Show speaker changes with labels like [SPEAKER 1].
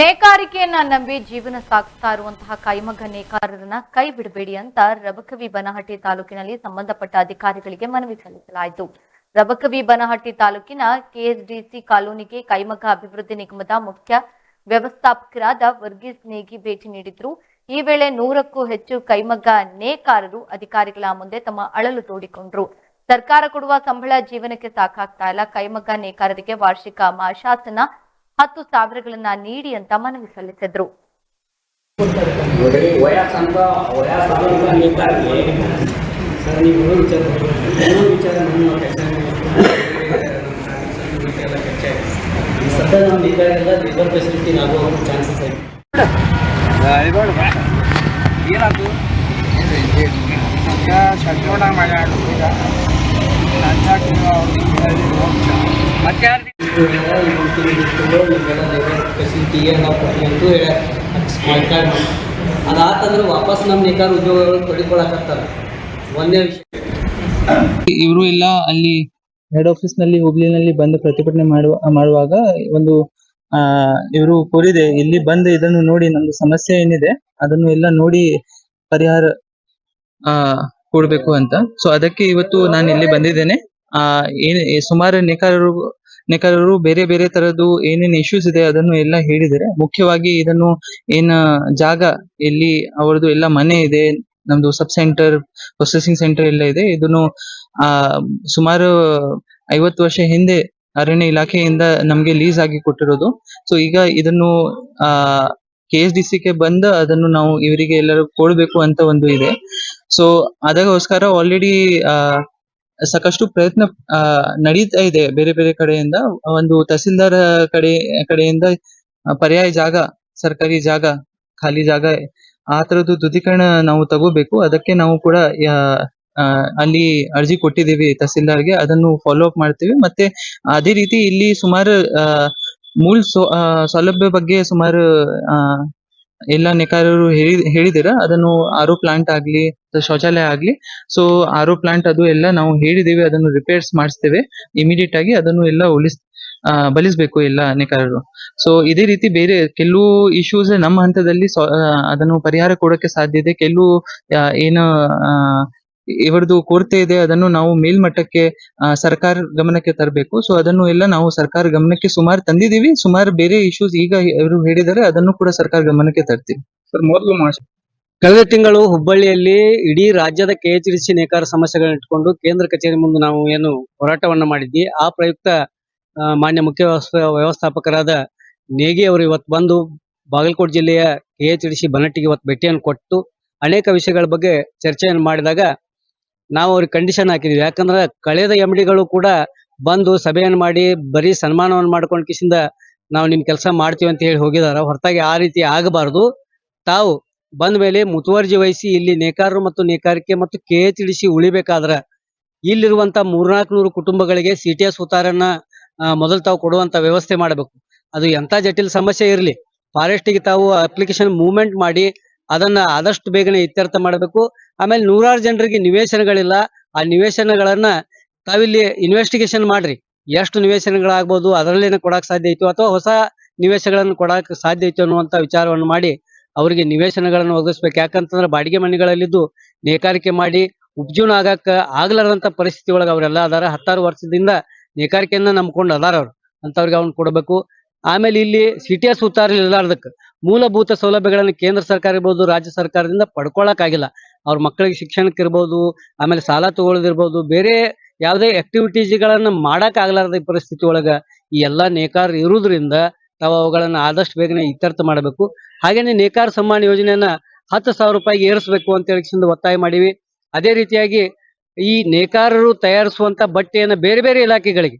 [SPEAKER 1] ನೇಕಾರಿಕೆಯನ್ನ ನಂಬಿ ಜೀವನ ಸಾಗಿಸ್ತಾ ಇರುವಂತಹ ಕೈಮಗ್ಗ ನೇಕಾರರನ್ನ ಕೈ ಬಿಡಬೇಡಿ ಅಂತ ರಬಕವಿ ಬನಹಟ್ಟಿ ತಾಲೂಕಿನಲ್ಲಿ ಸಂಬಂಧಪಟ್ಟ ಅಧಿಕಾರಿಗಳಿಗೆ ಮನವಿ ಸಲ್ಲಿಸಲಾಯಿತು. ರಬಕವಿ ಬನಹಟ್ಟಿ ತಾಲೂಕಿನ ಕೆಎಸ್ಡಿಸಿ ಕಾಲೋನಿಗೆ ಕೈಮಗ್ಗ ಅಭಿವೃದ್ಧಿ ನಿಗಮದ ಮುಖ್ಯ ವ್ಯವಸ್ಥಾಪಕರಾದ ವರ್ಗೀಸ್ ನೇಗಿ ಭೇಟಿ ನೀಡಿದ್ರು. ಈ ವೇಳೆ ನೂರಕ್ಕೂ ಹೆಚ್ಚು ಕೈಮಗ್ಗ ನೇಕಾರರು ಅಧಿಕಾರಿಗಳ ಮುಂದೆ ತಮ್ಮ ಅಳಲು ತೋಡಿಕೊಂಡ್ರು. ಸರ್ಕಾರ ಕೊಡುವ ಸಂಬಳ ಜೀವನಕ್ಕೆ ಸಾಕಾಗ್ತಾ ಇಲ್ಲ. ಕೈಮಗ್ಗ ನೇಕಾರರಿಗೆ ವಾರ್ಷಿಕ ಮಾಶಾಸನ ಹತ್ತು ಸಾವಿರಗಳನ್ನ ನೀಡಿ ಅಂತ ಮನವಿ ಸಲ್ಲಿಸಿದ್ರು.
[SPEAKER 2] ಸರ್ ನೀವು ಹೇಳೋ ವಿಚಾರ ಹೋಗ್ತಾ ವಿಚಾರ ಕೆಲಸ ಈ
[SPEAKER 3] ಮತ್ತೆ ಯಾರು
[SPEAKER 2] ನಿಮಗೆಲ್ಲ ಲೇಬರ್ ಫೆಸಿಲಿಟಿಗೆ ನಾವು ಕೊಡ್ತೀವಿ ಅಂತೂ ಹೇಳ ಅದಾತಂದ್ರೆ ವಾಪಸ್ ನಮ್ಮ ನೇಕಾರ ಉದ್ಯೋಗಗಳು ತೊಡಿಕೊಳಕತ್ತಾರೆ ಒಂದೇ ವಿಷಯ
[SPEAKER 4] ಇವರು ಎಲ್ಲ ಅಲ್ಲಿ ಹೆಡ್ ಆಫೀಸ್ನಲ್ಲಿ ಹುಬ್ಳಿನಲ್ಲಿ ಬಂದು ಪ್ರತಿಭಟನೆ ಮಾಡುವ, ಮಾಡುವಾಗ ಒಂದು, ಆ, ಇವರು ಕೋರಿದೆ, ಇಲ್ಲಿ ಬಂದು ಇದನ್ನು ನೋಡಿ ನಮ್ದು ಸಮಸ್ಯೆ ಏನಿದೆ, ಅದನ್ನು ಎಲ್ಲ ನೋಡಿ ಪರಿಹಾರ, ಆ, ಕೊಡ್ಬೇಕು ಅಂತ. ಸೊ ಅದಕ್ಕೆ ಇವತ್ತು ನಾನು ಇಲ್ಲಿ ಬಂದಿದ್ದೇನೆ. ಆ, ಏನ್, ಸುಮಾರು ನೇಕಾರರು ನೇಕಾರರು ಬೇರೆ ಬೇರೆ ತರದ್ದು ಏನೇನ್ ಇಶ್ಯೂಸ್ ಇದೆ ಅದನ್ನು ಎಲ್ಲ ಹೇಳಿದರೆ ಮುಖ್ಯವಾಗಿ ಇದನ್ನು ಏನ ಜಾಗ ಎಲ್ಲಿ ಅವರದು ಎಲ್ಲ ಮನೆ ಇದೆ, ನಮ್ದು ಸಬ್ ಸೆಂಟರ್ ಪ್ರೊಸೆಸಿಂಗ್ ಸೆಂಟರ್ ಎಲ್ಲ ಇದೆ. ಇದನ್ನು, ಆ, ಸುಮಾರು ಐವತ್ತು ವರ್ಷ ಹಿಂದೆ ಅರಣ್ಯ ಇಲಾಖೆಯಿಂದ ನಮ್ಗೆ ಲೀಸ್ ಆಗಿ ಕೊಟ್ಟಿರೋದು. ಸೊ ಈಗ ಇದನ್ನು, ಆ ಕೆ ಎಸ್ ಡಿ ಗೆ ಬಂದ ಅದನ್ನು ನಾವು ಇವರಿಗೆ ಎಲ್ಲರೂ ಕೊಡ್ಬೇಕು ಅಂತ ಒಂದು ಇದೆ. ಸೊ ಅದಕ್ಕೋಸ್ಕರ ಆಲ್ರೆಡಿ ಸಾಕಷ್ಟು ಪ್ರಯತ್ನ, ಆ, ನಡೀತಾ ಇದೆ ಬೇರೆ ಬೇರೆ ಕಡೆಯಿಂದ. ಒಂದು ತಹಸೀಲ್ದಾರ್ ಕಡೆ, ಕಡೆಯಿಂದ ಪರ್ಯಾಯ ಜಾಗ, ಸರ್ಕಾರಿ ಜಾಗ, ಖಾಲಿ ಜಾಗ, ಆ ತರದ್ದು ದೃಢೀಕರಣ ನಾವು ತಗೋಬೇಕು. ಅದಕ್ಕೆ ನಾವು ಕೂಡ ಅಲ್ಲಿ ಅರ್ಜಿ ಕೊಟ್ಟಿದ್ದೀವಿ ತಹಸೀಲ್ದಾರ್ಗೆ. ಅದನ್ನು ಫಾಲೋ ಅಪ್ ಮಾಡ್ತೀವಿ. ಮತ್ತೆ ಅದೇ ರೀತಿ ಇಲ್ಲಿ ಸುಮಾರು ಮೂಲ ಸೌಲಭ್ಯ ಬಗ್ಗೆ ಸುಮಾರು ಎಲ್ಲ ನೇಕಾರರು ಹೇಳಿ ಹೇಳಿದಿರ ಅದನ್ನು ಆರೋ ಪ್ಲಾಂಟ್ ಆಗ್ಲಿ ಶೌಚಾಲಯ ಆಗ್ಲಿ. ಸೊ ಆರು ಪ್ಲಾಂಟ್ ಅದು ಎಲ್ಲ ನಾವು ಹೇಳಿದೀವಿ ಅದನ್ನು ರಿಪೇರ್ಸ್ ಮಾಡಿಸ್ತೇವೆ. ಇಮಿಡಿಯೇಟ್ ಆಗಿ ಅದನ್ನು ಎಲ್ಲ ಉಳಿಸ್ ಬಲಿಸಬೇಕು ಎಲ್ಲ ನೇಕಾರರು. ಸೊ ಇದೇ ರೀತಿ ಬೇರೆ ಕೆಲವು ಇಶ್ಯೂಸ್ ನಮ್ಮ ಹಂತದಲ್ಲಿ ಅದನ್ನು ಪರಿಹಾರ ಕೊಡೋಕೆ ಸಾಧ್ಯ ಇದೆ. ಕೆಲವು ಏನು ಇವರದು ಕೊರತೆ ಇದೆ ಅದನ್ನು ನಾವು ಮೇಲ್ಮಟ್ಟಕ್ಕೆ ಆ, ಸರ್ಕಾರ ಗಮನಕ್ಕೆ ತರಬೇಕು. ಸೊ ಅದನ್ನು ಎಲ್ಲ ನಾವು ಸರ್ಕಾರ ಗಮನಕ್ಕೆ ಸುಮಾರು ತಂದಿದೀವಿ ಸುಮಾರು ಬೇರೆ ಇಶ್ಯೂಸ್ ಈಗ ಇವರು ಹೇಳಿದರೆ ಅದನ್ನು ಕೂಡ ಸರ್ಕಾರ ಗಮನಕ್ಕೆ ತರ್ತೀವಿ. ಸರ್ ಮೊದಲು
[SPEAKER 2] ಕಳೆದ ತಿಂಗಳು ಹುಬ್ಬಳ್ಳಿಯಲ್ಲಿ ಇಡೀ ರಾಜ್ಯದ ಕೆಎಚ್ಡಿಸಿ ನೇಕಾರ ಸಮಸ್ಯೆಗಳನ್ನ ಇಟ್ಕೊಂಡು ಕೇಂದ್ರ ಕಚೇರಿ ಮುಂದೆ ನಾವು ಏನು ಹೋರಾಟವನ್ನ ಮಾಡಿದ್ವಿ. ಆ ಪ್ರಯುಕ್ತ ಆ, ಮಾನ್ಯ ಮುಖ್ಯ ವ್ಯವಸ್ಥ- ವ್ಯವಸ್ಥಾಪಕರಾದ ನೇಗಿ ಅವರು ಇವತ್ತು ಬಂದು ಬಾಗಲಕೋಟೆ ಜಿಲ್ಲೆಯ ಕೆಎಚ್ಡಿಸಿ ಬನಟ್ಟಿಗೆ ಇವತ್ತು ಭೇಟಿಯನ್ನು ಕೊಟ್ಟು ಅನೇಕ ವಿಷಯಗಳ ಬಗ್ಗೆ ಚರ್ಚೆಯನ್ನು ಮಾಡಿದಾಗ ನಾವು ಅವ್ರಿಗೆ ಕಂಡೀಷನ್ ಹಾಕಿದ್ವಿ. ಯಾಕಂದ್ರೆ ಕಳೆದ ಎಂ ಡಿಗಳು ಕೂಡ ಬಂದು ಸಭೆಯನ್ನು ಮಾಡಿ ಬರೀ ಸನ್ಮಾನವನ್ನು ಮಾಡ್ಕೊಂಡು ಕಿಸಿಂದ ನಾವು ನಿಮ್ ಕೆಲಸ ಮಾಡ್ತೀವಿ ಅಂತ ಹೇಳಿ ಹೋಗಿದಾರ. ಹೊರತಾಗಿ ಆ ರೀತಿ ಆಗಬಾರದು. ತಾವು ಬಂದ ಮೇಲೆ ಮುತುವರ್ಜಿ ವಹಿಸಿ ಇಲ್ಲಿ ನೇಕಾರರು ಮತ್ತು ನೇಕಾರಿಕೆ ಮತ್ತು ಕೆ ತಿಳಿಸಿ ಉಳಿಬೇಕಾದ್ರ ಇಲ್ಲಿರುವಂತ ಮೂರ್ನಾಲ್ಕು ನೂರು ಕುಟುಂಬಗಳಿಗೆ ಸಿ ಟಿ ಎಸ್ ಉತ್ತಾರನ್ನ ಮೊದಲು ತಾವು ಕೊಡುವಂತ ವ್ಯವಸ್ಥೆ ಮಾಡಬೇಕು. ಅದು ಎಂತ ಜಟಿಲ್ ಸಮಸ್ಯೆ ಇರಲಿ. ಫಾರೆಸ್ಟ್ಗೆ ತಾವು ಅಪ್ಲಿಕೇಶನ್ ಮೂವ್ಮೆಂಟ್ ಮಾಡಿ ಅದನ್ನ ಆದಷ್ಟು ಬೇಗನೆ ಇತ್ಯರ್ಥ ಮಾಡಬೇಕು. ಆಮೇಲೆ ನೂರಾರು ಜನರಿಗೆ ನಿವೇಶನಗಳಿಲ್ಲ. ಆ ನಿವೇಶನಗಳನ್ನ ತಾವಿಲ್ಲಿ ಇನ್ವೆಸ್ಟಿಗೇಷನ್ ಮಾಡ್ರಿ. ಎಷ್ಟು ನಿವೇಶನಗಳಾಗ್ಬೋದು, ಅದರಲ್ಲೇನೆ ಕೊಡಕ್ ಸಾಧ್ಯ ಇತ್ತು ಅಥವಾ ಹೊಸ ನಿವೇಶಗಳನ್ನು ಕೊಡಕ್ ಸಾಧ್ಯ ಇತ್ತು ಅನ್ನುವಂತ ವಿಚಾರವನ್ನು ಮಾಡಿ ಅವರಿಗೆ ನಿವೇಶನಗಳನ್ನು ಒದಗಿಸ್ಬೇಕು. ಯಾಕಂತಂದ್ರೆ ಬಾಡಿಗೆ ಮನೆಗಳಲ್ಲಿದ್ದು ನೇಕಾರಿಕೆ ಮಾಡಿ ಉಪಜೀವನ ಆಗಕ್ಕ ಆಗ್ಲಾರಂತ ಪರಿಸ್ಥಿತಿ ಒಳಗೆ ಅವರೆಲ್ಲ ಅದಾರ. ಹತ್ತಾರು ವರ್ಷದಿಂದ ನೇಕಾರಿಕೆಯನ್ನ ನಂಬ್ಕೊಂಡು ಅದಾರ ಅವ್ರು. ಅಂತವ್ರಿಗೆ ಅವ್ನ ಕೊಡಬೇಕು. ಆಮೇಲೆ ಇಲ್ಲಿ ಸಿಟಿಯ ಇರ್ಲಾರ್ದಕ್ಕೆ ಮೂಲಭೂತ ಸೌಲಭ್ಯಗಳನ್ನು ಕೇಂದ್ರ ಸರ್ಕಾರ ಇರ್ಬೋದು, ರಾಜ್ಯ ಸರ್ಕಾರದಿಂದ ಪಡ್ಕೊಳಕ್ ಆಗಿಲ್ಲ ಅವ್ರ ಮಕ್ಕಳಿಗೆ ಶಿಕ್ಷಣಕ್ಕೆ ಇರ್ಬೋದು, ಆಮೇಲೆ ಸಾಲ ತಗೊಳ್ಳೋದಿರ್ಬೋದು ಬೇರೆ ಯಾವುದೇ ಆಕ್ಟಿವಿಟೀಸ್ಗಳನ್ನ ಮಾಡಕ್ ಆಗ್ಲಾರ್ದ ಪರಿಸ್ಥಿತಿ ಒಳಗ ಈ ಎಲ್ಲಾ ನೇಕಾರ ಇರುವುದರಿಂದ ತಾವು ಅವುಗಳನ್ನ ಆದಷ್ಟು ಬೇಗನೆ ಇತ್ಯರ್ಥ ಮಾಡಬೇಕು. ಹಾಗೇನೆ ನೇಕಾರ ಸಮ್ಮಾನ ಯೋಜನೆಯನ್ನ ಹತ್ತು ಸಾವಿರ ರೂಪಾಯಿಗೆ ಏರಿಸಬೇಕು ಅಂತ ಹೇಳಿ ಒತ್ತಾಯ ಮಾಡಿವಿ. ಅದೇ ರೀತಿಯಾಗಿ ಈ ನೇಕಾರರು ತಯಾರಿಸುವಂತ ಬಟ್ಟೆಯನ್ನ ಬೇರೆ ಬೇರೆ ಇಲಾಖೆಗಳಿಗೆ